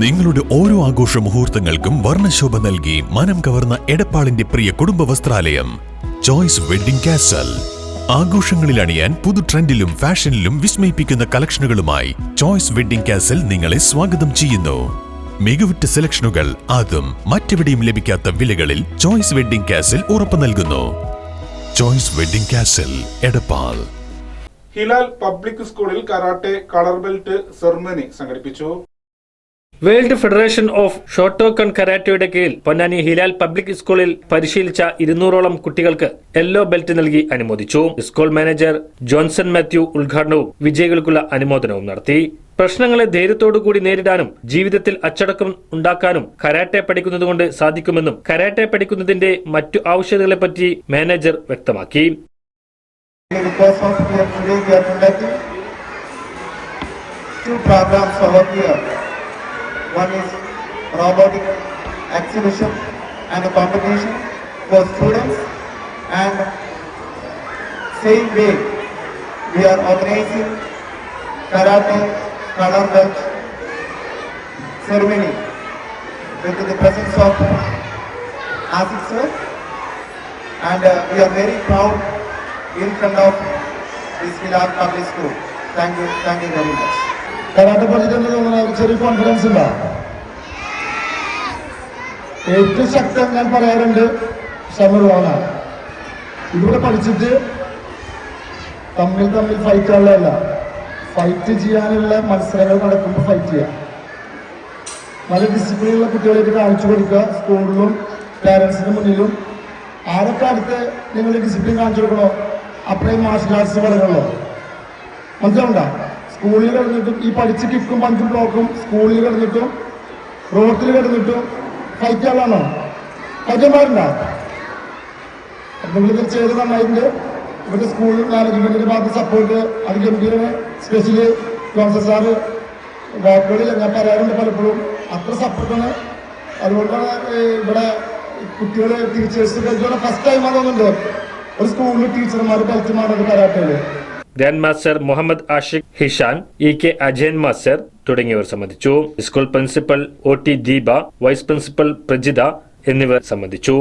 നിങ്ങളുടെ ഓരോ ആഘോഷ മുഹൂർത്തങ്ങൾക്കും വർണശോഭ നൽകി മനം കവർന്ന എടപ്പാളിന്റെ പ്രിയ കുടുംബ വസ്ത്രാലയം. ചോയ്സ് വെഡിംഗ് കാസൽ ആഘോഷങ്ങളിൽ അണിയാൻ പുതു ട്രെൻഡിലും ഫാഷനിലും വിസ്മയിപ്പിക്കുന്ന കളക്ഷനുകളുമായി ചോയ്സ് വെഡിംഗ് കാസൽ നിങ്ങളെ സ്വാഗതം ചെയ്യുന്നു. മികവുറ്റ സെലക്ഷനുകൾ അതും മറ്റെവിടെയും ലഭിക്കാത്ത വിലകളിൽ ചോയ്സ് വെഡിംഗ് കാസൽ ഉറപ്പു നൽകുന്നു. Choice wedding castle Edappal. Hilal public സ്കൂളിൽ കരാട്ടെ കളർ ബെൽറ്റ് സെർമണി സംഘടിപ്പിച്ചു. വേൾഡ് ഫെഡറേഷൻ ഓഫ് ഷോട്ടോക്കൺ കരാറ്റയുടെ കീഴിൽ പൊന്നാനി ഹിലാൽ പബ്ലിക് സ്കൂളിൽ പരിശീലിച്ച ഇരുന്നൂറോളം കുട്ടികൾക്ക് യെല്ലോ ബെൽറ്റ് നൽകി അനുമോദിച്ചു. സ്കൂൾ മാനേജർ ജോൺസൺ മാത്യു ഉദ്ഘാടനവും വിജയികൾക്കുള്ള അനുമോദനവും നടത്തി. പ്രശ്നങ്ങളെ ധൈര്യത്തോടുകൂടി നേരിടാനും ജീവിതത്തിൽ അച്ചടക്കം ഉണ്ടാക്കാനും കരാട്ടെ പഠിക്കുന്നതുകൊണ്ട് സാധിക്കുമെന്നും കരാട്ടെ പഠിക്കുന്നതിന്റെ മറ്റു ആവശ്യകതകളെപ്പറ്റി മാനേജർ വ്യക്തമാക്കി. Programs over here. One is robotic exhibition and a competition for students and same way we are organizing karate color belt ceremony with the presence of Asif sir and uh, we are very proud in front of this Hilal Public School. Thank you, thank you very much. Karate പഠിച്ചിട്ട് തോന്നുന്ന ഒരു ചെറിയ confidence ഉണ്ടോ ഏറ്റവും ശക്തം ഞാൻ പറയാറുണ്ട് ഷമറുവാണ് ഇവിടെ പഠിച്ചിട്ട് തമ്മിൽ തമ്മിൽ ഫൈറ്റ് ഉള്ളതല്ല. ഫൈറ്റ് ചെയ്യാനുള്ള മത്സരങ്ങൾ നടക്കുമ്പോൾ ഫൈറ്റ് ചെയ്യാം. നല്ല ഡിസിപ്ലിനുള്ള കുട്ടികളെയൊക്കെ കാണിച്ചു കൊടുക്കുക സ്കൂളിലും പാരൻസിന് മുന്നിലും. ആരൊക്കെ അടുത്ത് നിങ്ങൾ ഡിസിപ്ലിൻ കാണിച്ചു കൊടുക്കണോ? അപ്പോഴേ മാർഷൽ ആർട്സ് പഠനമുള്ളോ മനസ്സിലാവണ്ട സ്കൂളിൽ കിടന്നിട്ടും ഈ പഠിച്ച് കിക്കും പഞ്ചും ബ്ലോക്കും സ്കൂളിൽ കിടന്നിട്ടും റോട്ടിൽ കിടന്നിട്ടും ഫൈറ്റ് പാടില്ല നിങ്ങൾ ചെയ്ത് നന്നായിട്ടുണ്ട്. ഇവരുടെ സ്കൂൾ മാനേജ്മെന്റിന്റെ ഭാഗത്ത് സപ്പോർട്ട് അത് ഗംഭീരമാണ് സ്പെഷ്യലി ജോൺസൺ സാറ് വാക്കുകളിൽ ഞാൻ പറയാറുണ്ട് പലപ്പോഴും. അത്ര സപ്പോർട്ടാണ് അതുകൊണ്ടാണ് ഇവിടെ കുട്ടികളെ ടീച്ചേഴ്സ് ഫസ്റ്റ് ടൈം ആണെന്നുണ്ട് ഒരു സ്കൂളിൽ ടീച്ചർമാർ കളിച്ചുമാണത് കരാട്ടയിൽ. Grand master Muhammad Ashiq Hishan E K Ajayan master തുടങ്ങിയവർ സംബന്ധിച്ചു. School principal O T Deepa vice principal Prajitha എന്നിവർ സംബന്ധിച്ചു.